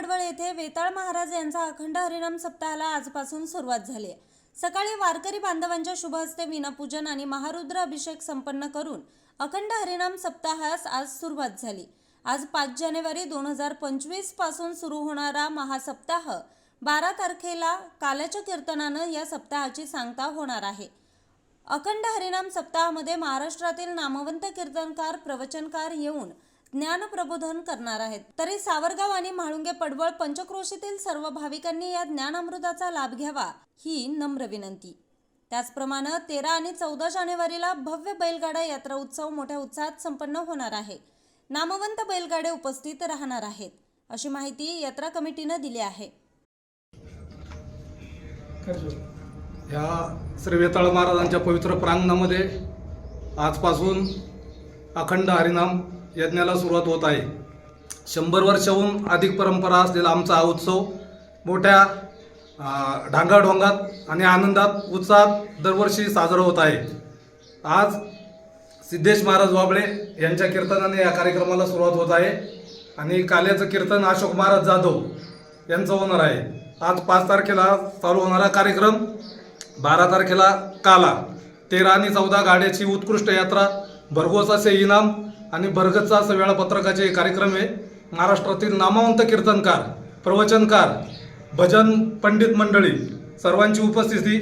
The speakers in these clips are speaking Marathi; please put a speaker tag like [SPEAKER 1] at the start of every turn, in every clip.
[SPEAKER 1] येथे वेताळ महाराज यांचा अखंड हरिनाम सप्ताहाला आजपासून सुरुवात झाली आहे. सकाळी वारकरी बांधवांच्या शुभ हस्ते विनापूजन आणि महारुद्र अभिषेक संपन्न करून अखंड हरिनाम सप्ताहास आज सुरुवात झाली. आज पाच जानेवारी दोन हजार पंचवीसपासून सुरू होणारा महासप्ताह बारा तारखेला काल्याच्या कीर्तनानं या सप्ताहाची सांगता होणार आहे. अखंड हरिनाम सप्ताहामध्ये महाराष्ट्रातील नामवंत कीर्तनकार प्रवचनकार येऊन ज्ञान प्रबोधन करणार आहेत. तरी सावरगाव आणि म्हाळुंगे पडवळ पंचक्रोशीतील सर्व भाविकांनी या ज्ञानामृताचा लाभ घ्यावा ही नम्र विनंती. त्याचप्रमाणे तेरा आणि चौदा जानेवारीला भव्य बैलगाडा यात्रा उत्सव मोठ्या उत्साहात संपन्न होणार आहे. नामवंत बैलगाडे उपस्थित राहणार आहेत अशी माहिती यात्रा कमिटीनं दिली आहे.
[SPEAKER 2] ह्या श्री वेताळ महाराजांच्या पवित्र प्रांगणामध्ये आजपासून अखंड हरिनाम यज्ञाला सुरुवात होत आहे. शंभर वर्षाहून अधिक परंपरा असलेला आमचा हा उत्सव मोठ्या ढांगाढोंगात आणि आनंदात उत्साहात दरवर्षी साजरा होत आहे. आज सिद्धेश महाराज वाबळे यांच्या कीर्तनाने या कार्यक्रमाला सुरुवात होत आहे आणि काल्याचं कीर्तन अशोक महाराज जाधव यांचं होणार आहे. आज पाच तारखेला चालू होणारा कार्यक्रम बारा तारखेला काला तेरा आणि चौदा गाड्याची उत्कृष्ट यात्रा भरघोस असे इनाम आणि भरगतचा असं वेळापत्रकाचे कार्यक्रम आहे. महाराष्ट्रातील नामवंत कीर्तनकार प्रवचनकार भजन पंडित मंडळी सर्वांची उपस्थिती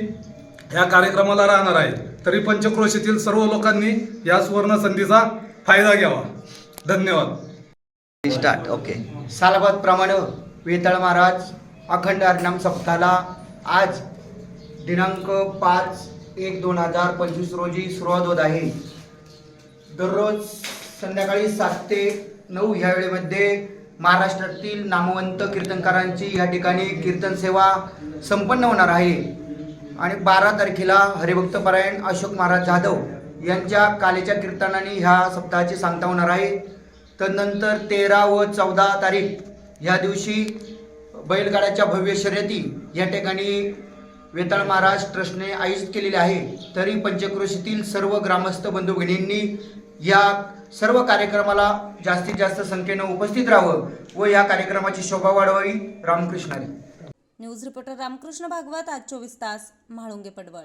[SPEAKER 2] ह्या कार्यक्रमाला राहणार आहे तरी पंचक्रोशीतील सर्व लोकांनी या सुवर्ण संधीचा फायदा घ्यावा. धन्यवाद.
[SPEAKER 3] स्टार्ट ओके
[SPEAKER 4] सालबादप्रमाणे वेताळ महाराज अखंड हरिनाम सप्ताहाला आज दिनांक पाच एक दोन हजार पंचवीस रोजी सुरुवात होत आहे. दररोज संध्याकाळी सात ते नऊ ह्या वेळेमध्ये महाराष्ट्रातील नामवंत कीर्तनकारांची या ठिकाणी कीर्तन सेवा संपन्न होणार आहे. आणि बारा तारखेला हरिभक्तपरायण अशोक महाराज जाधव यांच्या कालेच्या कीर्तनाने ह्या सप्ताहाची सांगता होणार आहे. तदनंतर तेरा व चौदा तारीख ह्या दिवशी बैलगाड्याच्या भव्य शर्यती या ठिकाणी वेताळ महाराज ट्रस्टने आयोजित केलेले आहे. तरी पंचक्रोशीतील सर्व ग्रामस्थ बंधू भगिनींनी या सर्व कार्यक्रमाला जास्तीत जास्त संख्येनं उपस्थित राहावं व या कार्यक्रमाची शोभा वाढवावी. रामकृष्णारी.
[SPEAKER 1] न्यूज रिपोर्टर रामकृष्ण भागवत आज चोवीस तास म्हाळुंगे पडवळ.